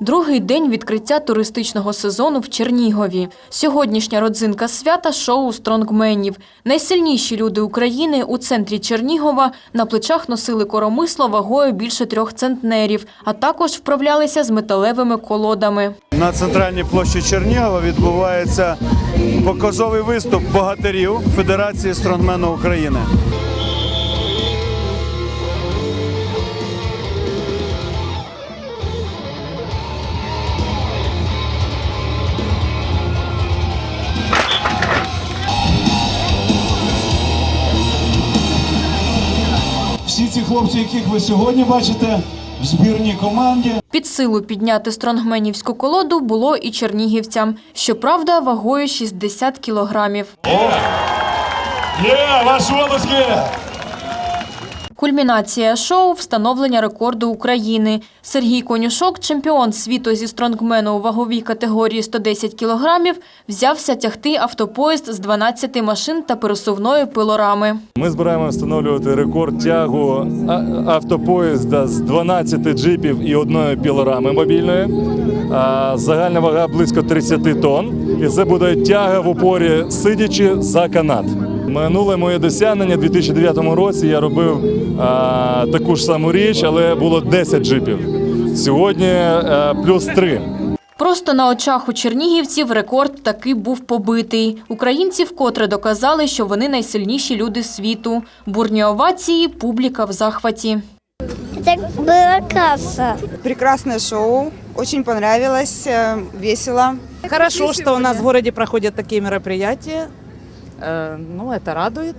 Другий день відкриття туристичного сезону в Чернігові. Сьогоднішня родзинка свята – шоу стронгменів. Найсильніші люди України у центрі Чернігова на плечах носили коромисло вагою більше трьох центнерів, а також вправлялися з металевими колодами. На центральній площі Чернігова відбувається показовий виступ богатирів Федерації стронгмену України. Хлопці, яких ви сьогодні бачите в збірній команді, Під силу підняти стронгменівську колоду було і чернігівцям. Щоправда, вагою 60 кілограмів. є ваші обласки! Кульмінація шоу – встановлення рекорду України. Сергій Конюшок, чемпіон світу зі стронгмену у ваговій категорії 110 кілограмів, взявся тягти автопоїзд з 12 машин та пересувної пилорами. Ми збираємо встановлювати рекорд тягу автопоїзда з 12 джипів і одної пілорами мобільної. Загальна вага близько 30 тонн. І це буде тяга в упорі сидячи за канат. Минуле моє досягнення у 2009 році я робив а, таку ж саму річ, але було 10 джипів. Сьогодні а, плюс 3. Просто на очах у чернігівців рекорд таки був побитий. Українці вкотре доказали, що вони найсильніші люди світу. Бурні овації, публіка в захваті. Это была касса. Прекрасное шоу, очень понравилось, э, весело. Хорошо, что у нас в городе проходят такие мероприятия. Э, Ну, это радует.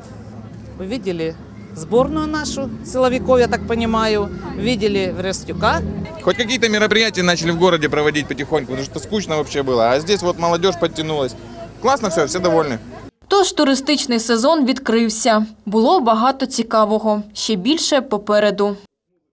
Вы видели сборную нашу силовиков, я так понимаю. Видели Рестюка. Хоть какие-то мероприятия начали в городе проводить потихоньку, потому что скучно вообще было. А здесь вот молодежь подтянулась. Классно все, все довольны. Тож туристичний сезон відкрився. Було багато цікавого. Ще більше попереду.